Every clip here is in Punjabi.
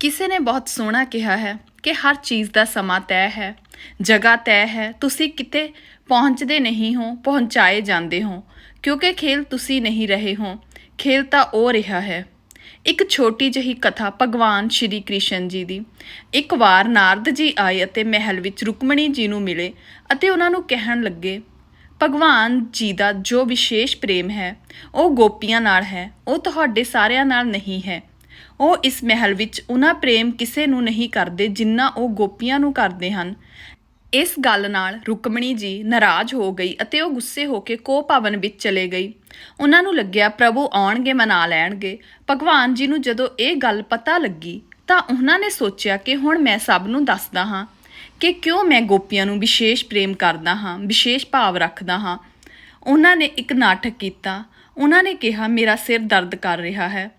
ਕਿਸੇ ਨੇ ਬਹੁਤ ਸੋਹਣਾ ਕਿਹਾ ਹੈ ਕਿ ਹਰ ਚੀਜ਼ ਦਾ ਸਮਾਂ ਤੈਅ ਹੈ, ਜਗ੍ਹਾ ਤੈਅ ਹੈ, ਤੁਸੀਂ ਕਿਤੇ ਪਹੁੰਚਦੇ ਨਹੀਂ ਹੋ, ਪਹੁੰਚਾਏ ਜਾਂਦੇ ਹੋ, ਕਿਉਂਕਿ ਖੇਲ ਤੁਸੀਂ ਨਹੀਂ ਰਹੇ ਹੋ, ਖੇਲ ਤਾਂ ਉਹ ਰਿਹਾ ਹੈ। ਇੱਕ ਛੋਟੀ ਜਿਹੀ ਕਥਾ ਭਗਵਾਨ ਸ਼੍ਰੀ ਕ੍ਰਿਸ਼ਨ ਜੀ ਦੀ। ਇੱਕ ਵਾਰ ਨਾਰਦ ਜੀ ਆਏ ਅਤੇ ਮਹਿਲ ਵਿੱਚ ਰੁਕਮਣੀ ਜੀ ਨੂੰ ਮਿਲੇ ਅਤੇ ਉਹਨਾਂ ਨੂੰ ਕਹਿਣ ਲੱਗੇ, ਭਗਵਾਨ ਜੀ ਦਾ ਜੋ ਵਿਸ਼ੇਸ਼ ਪ੍ਰੇਮ ਹੈ, ਉਹ ਗੋਪੀਆਂ ਨਾਲ ਹੈ, ਉਹ ਤੁਹਾਡੇ ਸਾਰਿਆਂ ਨਾਲ ਨਹੀਂ ਹੈ। ਉਹ ਇਸ ਮਹਿਲ ਵਿੱਚ ਉਹਨਾਂ ਪ੍ਰੇਮ ਕਿਸੇ ਨੂੰ ਨਹੀਂ ਕਰਦੇ ਜਿੰਨਾ ਉਹ ਗੋਪੀਆਂ ਨੂੰ ਕਰਦੇ ਹਨ। ਇਸ ਗੱਲ ਨਾਲ ਰੁਕਮਣੀ ਜੀ ਨਾਰਾਜ਼ ਹੋ ਗਈ ਅਤੇ ਉਹ ਗੁੱਸੇ ਹੋ ਕੇ ਕੋ ਭਵਨ ਵਿੱਚ ਚਲੇ ਗਈ। ਉਹਨਾਂ ਨੂੰ ਲੱਗਿਆ ਪ੍ਰਭੂ ਆਉਣਗੇ, ਮਨਾ ਲੈਣਗੇ। ਭਗਵਾਨ ਜੀ ਨੂੰ ਜਦੋਂ ਇਹ ਗੱਲ ਪਤਾ ਲੱਗੀ ਤਾਂ ਉਹਨਾਂ ਨੇ ਸੋਚਿਆ ਕਿ ਹੁਣ ਮੈਂ ਸਭ ਨੂੰ ਦੱਸਦਾ ਹਾਂ ਕਿ ਕਿਉਂ ਮੈਂ ਗੋਪੀਆਂ ਨੂੰ ਵਿਸ਼ੇਸ਼ ਪ੍ਰੇਮ ਕਰਦਾ ਹਾਂ, ਵਿਸ਼ੇਸ਼ ਭਾਵ ਰੱਖਦਾ ਹਾਂ। ਉਹਨਾਂ ਨੇ ਇੱਕ ਨਾਟਕ ਕੀਤਾ। ਉਹਨਾਂ ਨੇ ਕਿਹਾ, ਮੇਰਾ ਸਿਰ ਦਰਦ ਕਰ ਰਿਹਾ ਹੈ।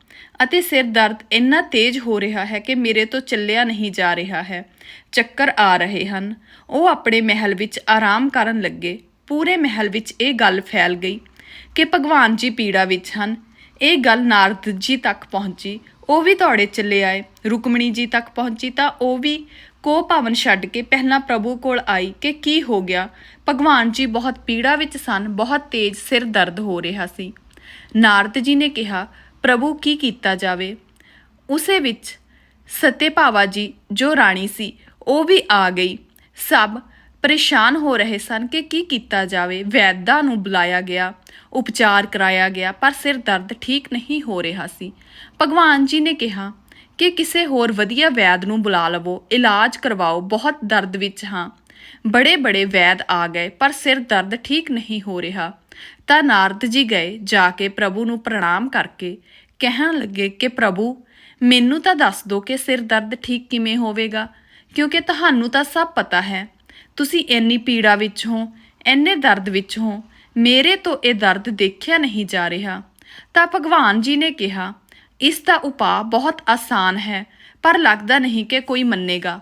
ਅਤੇ ਸਿਰ ਦਰਦ ਇੰਨਾ ਤੇਜ਼ ਹੋ ਰਿਹਾ ਹੈ ਕਿ ਮੇਰੇ ਤੋਂ ਚੱਲਿਆ ਨਹੀਂ ਜਾ ਰਿਹਾ ਹੈ। ਚੱਕਰ ਆ ਰਹੇ ਹਨ। ਉਹ ਆਪਣੇ ਮਹਿਲ ਵਿੱਚ ਆਰਾਮ ਕਰਨ ਲੱਗੇ। ਪੂਰੇ ਮਹਿਲ ਵਿੱਚ ਇਹ ਗੱਲ ਫੈਲ ਗਈ ਕਿ ਭਗਵਾਨ ਜੀ ਪੀੜਾ ਵਿੱਚ ਹਨ। ਇਹ ਗੱਲ ਨਾਰਦ ਜੀ ਤੱਕ ਪਹੁੰਚੀ। ਉਹ ਵੀ ਦੌੜੇ ਚੱਲੇ ਆਏ। ਰੁਕਮਣੀ ਜੀ ਤੱਕ ਪਹੁੰਚੀ ਤਾਂ ਉਹ ਵੀ ਕੋ ਭਵਨ ਛੱਡ ਕੇ ਪਹਿਲਾਂ ਪ੍ਰਭੂ ਕੋਲ ਆਈ ਕਿ ਕੀ ਹੋ ਗਿਆ। ਭਗਵਾਨ ਜੀ ਬਹੁਤ ਪੀੜਾ ਵਿੱਚ ਸਨ। ਬਹੁਤ ਤੇਜ਼ ਸਿਰ ਦਰਦ ਹੋ ਰਿਹਾ ਸੀ। ਨਾਰਦ ਜੀ ਨੇ ਕਿਹਾ ਪ੍ਰਭੂ ਕੀ ਕੀਤਾ ਜਾਵੇ? ਉਸੇ ਵਿੱਚ ਸਤੇ ਭਾਵਾ ਜੀ, ਜੋ ਰਾਣੀ ਸੀ, ਉਹ ਵੀ ਆ ਗਈ। ਸਭ ਪਰੇਸ਼ਾਨ ਹੋ ਰਹੇ ਸਨ ਕਿ ਕੀ ਕੀਤਾ ਜਾਵੇ। ਵੈਦਾਂ ਨੂੰ ਬੁਲਾਇਆ ਗਿਆ, ਉਪਚਾਰ ਕਰਾਇਆ ਗਿਆ, ਪਰ ਸਿਰ ਦਰਦ ਠੀਕ ਨਹੀਂ ਹੋ ਰਿਹਾ ਸੀ। ਭਗਵਾਨ ਜੀ ਨੇ ਕਿਹਾ ਕਿ ਕਿਸੇ ਹੋਰ ਵਧੀਆ ਵੈਦ ਨੂੰ ਬੁਲਾ ਲਵੋ। ਇਲਾਜ ਕਰਵਾਓ, ਬਹੁਤ ਦਰਦ ਵਿੱਚ ਹਾਂ। ਬੜੇ ਬੜੇ ਵੈਦ ਆ ਗਏ, ਪਰ ਸਿਰ ਦਰਦ ਠੀਕ ਨਹੀਂ ਹੋ ਰਿਹਾ। ਤਾਂ ਨਾਰਦ ਜੀ ਗਏ ਜਾ ਕੇ ਪ੍ਰਭੂ ਨੂੰ ਪ੍ਰਣਾਮ ਕਰਕੇ, ਕਹਿਣ ਲੱਗੇ ਕਿ ਪ੍ਰਭੂ, ਮੈਨੂੰ ਤਾਂ ਦੱਸ ਦਿਓ ਕਿ ਸਿਰ ਦਰਦ ਠੀਕ ਕਿਵੇਂ ਹੋਵੇਗਾ, ਕਿਉਂਕਿ ਤੁਹਾਨੂੰ ਤਾਂ ਸਭ ਪਤਾ ਹੈ। ਤੁਸੀਂ ਇੰਨੀ ਪੀੜਾ ਵਿੱਚ ਹੋ, ਇੰਨੇ ਦਰਦ ਵਿੱਚ ਹੋ, ਮੇਰੇ ਤੋਂ ਇਹ ਦਰਦ ਦੇਖਿਆ ਨਹੀਂ ਜਾ ਰਿਹਾ। ਤਾਂ ਭਗਵਾਨ ਜੀ ਨੇ ਕਿਹਾ, ਇਸ ਦਾ ਉਪਾਅ ਬਹੁਤ ਆਸਾਨ ਹੈ, ਪਰ ਲੱਗਦਾ ਨਹੀਂ ਕਿ ਕੋਈ ਮੰਨੇਗਾ।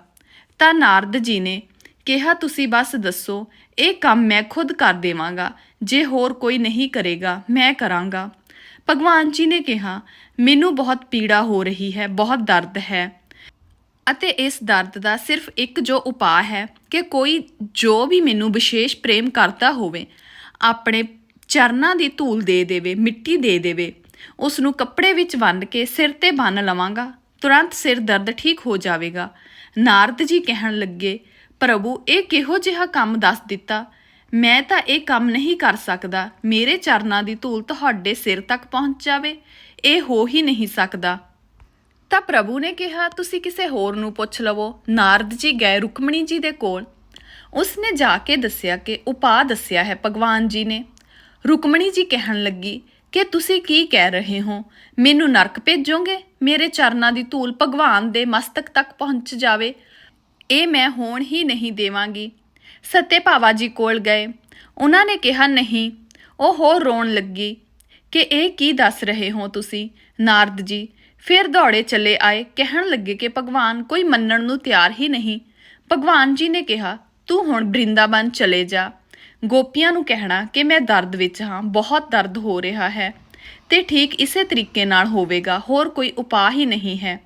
ਤਾਂ ਨਾਰਦ ਜੀ ਨੇ ਕਿਹਾ, ਤੁਸੀਂ ਬਸ ਦੱਸੋ, ਇਹ ਕੰਮ ਮੈਂ ਖੁਦ ਕਰ ਦੇਵਾਂਗਾ, ਜੇ ਹੋਰ ਕੋਈ ਨਹੀਂ ਕਰੇਗਾ, ਮੈਂ ਕਰਾਂਗਾ। ਭਗਵਾਨ ਜੀ ਨੇ ਕਿਹਾ, ਮੈਨੂੰ ਬਹੁਤ ਪੀੜਾ ਹੋ ਰਹੀ ਹੈ, ਬਹੁਤ ਦਰਦ ਹੈ ਅਤੇ ਇਸ ਦਰਦ ਦਾ ਸਿਰਫ ਇੱਕ ਜੋ ਉਪਾਅ ਹੈ ਕਿ ਕੋਈ ਜੋ ਵੀ ਮੈਨੂੰ ਵਿਸ਼ੇਸ਼ ਪ੍ਰੇਮ ਕਰਦਾ ਹੋਵੇ, ਆਪਣੇ ਚਰਨਾਂ ਦੀ ਧੂਲ ਦੇ ਦੇਵੇ, ਮਿੱਟੀ ਦੇ ਦੇਵੇ, ਉਸ ਨੂੰ ਕੱਪੜੇ ਵਿੱਚ ਵੰਡ ਕੇ ਸਿਰ ਤੇ ਬੰਨ ਲਵਾਂਗਾ, ਤੁਰੰਤ ਸਿਰ ਦਰਦ ਠੀਕ ਹੋ ਜਾਵੇਗਾ। ਨਾਰਦ ਜੀ ਕਹਿਣ ਲੱਗੇ ਪ੍ਰਭੂ, ਇਹ ਕਿਹੋ ਜਿਹਾ ਕੰਮ ਦੱਸ ਦਿੱਤਾ? ਮੈਂ ਤਾਂ ਇਹ ਕੰਮ ਨਹੀਂ ਕਰ ਸਕਦਾ। ਮੇਰੇ ਚਰਨਾਂ ਦੀ ਧੂਲ ਤੁਹਾਡੇ ਸਿਰ ਤੱਕ ਪਹੁੰਚ ਜਾਵੇ। ਇਹ ਹੋ ਹੀ ਨਹੀਂ ਸਕਦਾ। ਤਾਂ ਪ੍ਰਭੂ ਨੇ ਕਿਹਾ, ਤੁਸੀਂ ਕਿਸੇ ਹੋਰ ਨੂੰ ਪੁੱਛ ਲਵੋ। ਨਾਰਦ ਜੀ ਗਏ ਰੁਕਮਣੀ ਜੀ ਦੇ ਕੋਲ। ਉਸਨੇ ਜਾ ਕੇ ਦੱਸਿਆ ਕਿ ਉਪਾਅ ਦੱਸਿਆ ਹੈ ਭਗਵਾਨ ਜੀ ਨੇ। ਰੁਕਮਣੀ ਜੀ ਕਹਿਣ ਲੱਗੀ, ਕਿ ਤੁਸੀਂ ਕੀ ਕਹਿ ਰਹੇ ਹੋ? ਮੈਨੂੰ ਨਰਕ ਭੇਜੋਗੇ? ਮੇਰੇ ਚਰਨਾਂ ਦੀ ਧੂਲ ਭਗਵਾਨ ਦੇ ਮਸਤਕ ਤੱਕ ਪਹੁੰਚ ਜਾਵੇ। ਇਹ ਮੈਂ ਹੋਣ ਹੀ ਨਹੀਂ ਦੇਵਾਂਗੀ। ਸੱਤੇ ਭਾਵਾ ਜੀ ਕੋਲ ਗਏ। ਉਹਨਾਂ ਨੇ ਕਿਹਾ, ਨਹੀਂ, ਉਹ ਹੋਰ ਰੋਣ ਲੱਗੀ ਕਿ ਇਹ ਕੀ ਦੱਸ ਰਹੇ ਹੋ ਤੁਸੀਂ? ਨਾਰਦ ਜੀ, ਫਿਰ ਦੌੜੇ ਚੱਲੇ ਆਏ। ਕਹਿਣ ਲੱਗੇ ਕਿ ਭਗਵਾਨ ਕੋਈ ਮੰਨਣ ਨੂੰ ਤਿਆਰ ਹੀ ਨਹੀਂ। ਭਗਵਾਨ ਜੀ ਨੇ ਕਿਹਾ, ਤੂੰ ਹੁਣ ਬ੍ਰਿੰਦਾਬਨ ਚਲੇ ਜਾ। ਗੋਪੀਆਂ ਨੂੰ ਕਹਿਣਾ ਕਿ ਮੈਂ ਦਰਦ ਵਿੱਚ ਹਾਂ, ਬਹੁਤ ਦਰਦ ਹੋ ਰਿਹਾ ਹੈ ਤੇ ਠੀਕ ਇਸੇ ਤਰੀਕੇ ਨਾਲ ਹੋਵੇਗਾ, ਹੋਰ ਕੋਈ ਉਪਾਅ ਹੀ ਨਹੀਂ ਹੈ।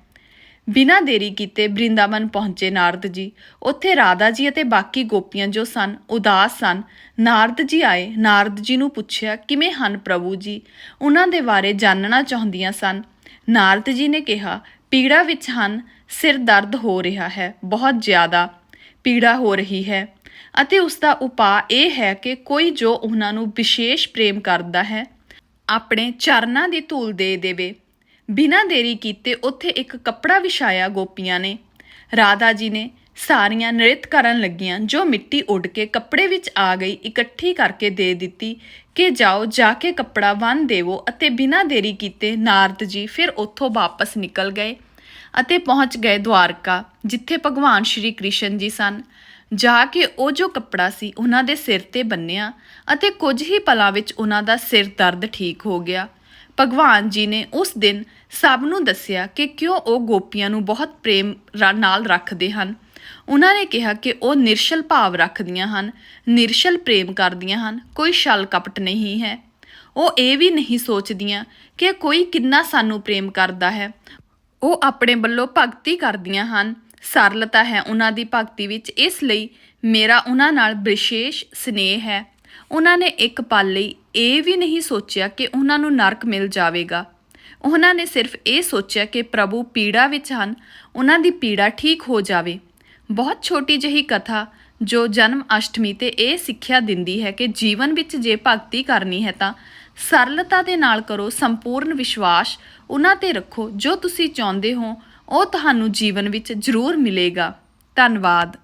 ਬਿਨਾਂ ਦੇਰੀ ਕੀਤੇ ਬ੍ਰਿੰਦਾਵਨ ਪਹੁੰਚੇ ਨਾਰਦ ਜੀ। ਉੱਥੇ ਰਾਧਾ ਜੀ ਅਤੇ ਬਾਕੀ ਗੋਪੀਆਂ ਜੋ ਸਨ, ਉਦਾਸ ਸਨ, ਨਾਰਦ ਜੀ ਆਏ। ਨਾਰਦ ਜੀ ਨੂੰ ਪੁੱਛਿਆ, ਕਿਵੇਂ ਹਨ ਪ੍ਰਭੂ ਜੀ? ਉਹਨਾਂ ਦੇ ਬਾਰੇ ਜਾਣਨਾ ਚਾਹੁੰਦੀਆਂ ਸਨ। ਨਾਰਦ ਜੀ ਨੇ ਕਿਹਾ, ਪੀੜਾ ਵਿੱਚ ਹਨ, ਸਿਰ ਦਰਦ ਹੋ ਰਿਹਾ ਹੈ, ਬਹੁਤ ਜ਼ਿਆਦਾ ਪੀੜਾ ਹੋ ਰਹੀ ਹੈ। ਅਤੇ ਉਸ ਦਾ ਉਪਾਅ ਇਹ ਹੈ ਕਿ ਕੋਈ ਜੋ ਉਹਨਾਂ ਨੂੰ ਵਿਸ਼ੇਸ਼ ਪ੍ਰੇਮ ਕਰਦਾ ਹੈ, ਆਪਣੇ ਚਰਨਾਂ ਦੀ ਧੂਲ ਦੇ ਦੇਵੇ। ਬਿਨਾਂ ਦੇਰੀ ਕੀਤੇ ਉੱਥੇ ਇੱਕ ਕੱਪੜਾ ਵਿਛਾਇਆ ਗੋਪੀਆਂ ਨੇ। ਰਾਧਾ ਜੀ ਨੇ ਸਾਰੀਆਂ ਨ੍ਰਿਤ ਕਰਨ ਲੱਗੀਆਂ, ਜੋ ਮਿੱਟੀ ਉੱਡ ਕੇ ਕੱਪੜੇ ਵਿੱਚ ਆ ਗਈ, ਇਕੱਠੀ ਕਰਕੇ ਦੇ ਦਿੱਤੀ ਕਿ ਜਾਓ, ਜਾ ਕੇ ਕੱਪੜਾ ਬੰਨ ਦੇਵੋ ਅਤੇ ਬਿਨਾਂ ਦੇਰੀ ਕੀਤੇ ਨਾਰਦ ਜੀ ਫਿਰ ਉੱਥੋਂ ਵਾਪਸ ਨਿਕਲ ਗਏ ਅਤੇ ਪਹੁੰਚ ਗਏ ਦਵਾਰਕਾ ਜਿੱਥੇ ਭਗਵਾਨ ਸ਼੍ਰੀ ਕ੍ਰਿਸ਼ਨ ਜੀ ਸਨ। ਜਾ ਕੇ ਉਹ ਜੋ ਕੱਪੜਾ ਸੀ, ਉਹਨਾਂ ਦੇ ਸਿਰ ਤੇ ਬੰਨਿਆ ਅਤੇ ਕੁਝ ਹੀ ਪਲਾਂ ਵਿੱਚ ਉਹਨਾਂ ਦਾ ਸਿਰ ਦਰਦ ਠੀਕ ਹੋ ਗਿਆ। ਭਗਵਾਨ ਜੀ ਨੇ ਉਸ ਦਿਨ ਸਭ ਨੂੰ ਦੱਸਿਆ ਕਿ ਕਿਉਂ ਉਹ ਗੋਪੀਆਂ ਨੂੰ ਬਹੁਤ ਪ੍ਰੇਮ ਰਾ- ਨਾਲ ਰੱਖਦੇ ਹਨ। ਉਹਨਾਂ ਨੇ ਕਿਹਾ ਕਿ ਉਹ ਨਿਰਸ਼ਲ ਭਾਵ ਰੱਖਦੀਆਂ ਹਨ, ਨਿਰਸ਼ਲ ਪ੍ਰੇਮ ਕਰਦੀਆਂ ਹਨ, ਕੋਈ ਛਲ ਕਪਟ ਨਹੀਂ ਹੈ। ਉਹ ਇਹ ਵੀ ਨਹੀਂ ਸੋਚਦੀਆਂ ਕਿ ਕੋਈ ਕਿੰਨਾ ਸਾਨੂੰ ਪ੍ਰੇਮ ਕਰਦਾ ਹੈ। ਉਹ ਆਪਣੇ ਵੱਲੋਂ ਭਗਤੀ ਕਰਦੀਆਂ ਹਨ। ਸਰਲਤਾ ਹੈ ਉਹਨਾਂ ਦੀ ਭਗਤੀ ਵਿੱਚ, ਇਸ ਲਈ ਮੇਰਾ ਉਹਨਾਂ ਨਾਲ ਵਿਸ਼ੇਸ਼ ਸਨੇਹ ਹੈ। ਉਹਨਾਂ ਨੇ ਇੱਕ ਪਲ ਲਈ ਇਹ ਵੀ ਨਹੀਂ ਸੋਚਿਆ ਕਿ ਉਹਨਾਂ ਨੂੰ ਨਰਕ ਮਿਲ ਜਾਵੇਗਾ। ਉਹਨਾਂ ਨੇ ਸਿਰਫ ਇਹ ਸੋਚਿਆ ਕਿ ਪ੍ਰਭੂ ਪੀੜਾ ਵਿੱਚ ਹਨ, ਉਹਨਾਂ ਦੀ ਪੀੜਾ ਠੀਕ ਹੋ ਜਾਵੇ। ਬਹੁਤ ਛੋਟੀ ਜਿਹੀ ਕਥਾ ਜੋ ਜਨਮ ਅਸ਼ਟਮੀ ਤੇ ਇਹ ਸਿੱਖਿਆ ਦਿੰਦੀ ਹੈ ਕਿ ਜੀਵਨ ਵਿੱਚ ਜੇ ਭਗਤੀ ਕਰਨੀ ਹੈ ਤਾਂ ਸਰਲਤਾ ਦੇ ਨਾਲ ਕਰੋ, ਸੰਪੂਰਨ ਵਿਸ਼ਵਾਸ ਉਹਨਾਂ ਤੇ ਰੱਖੋ। ਜੋ ਤੁਸੀਂ ਚਾਹੁੰਦੇ ਹੋ, ਉਹ ਤੁਹਾਨੂੰ ਜੀਵਨ ਵਿੱਚ ਜ਼ਰੂਰ ਮਿਲੇਗਾ। ਧੰਨਵਾਦ।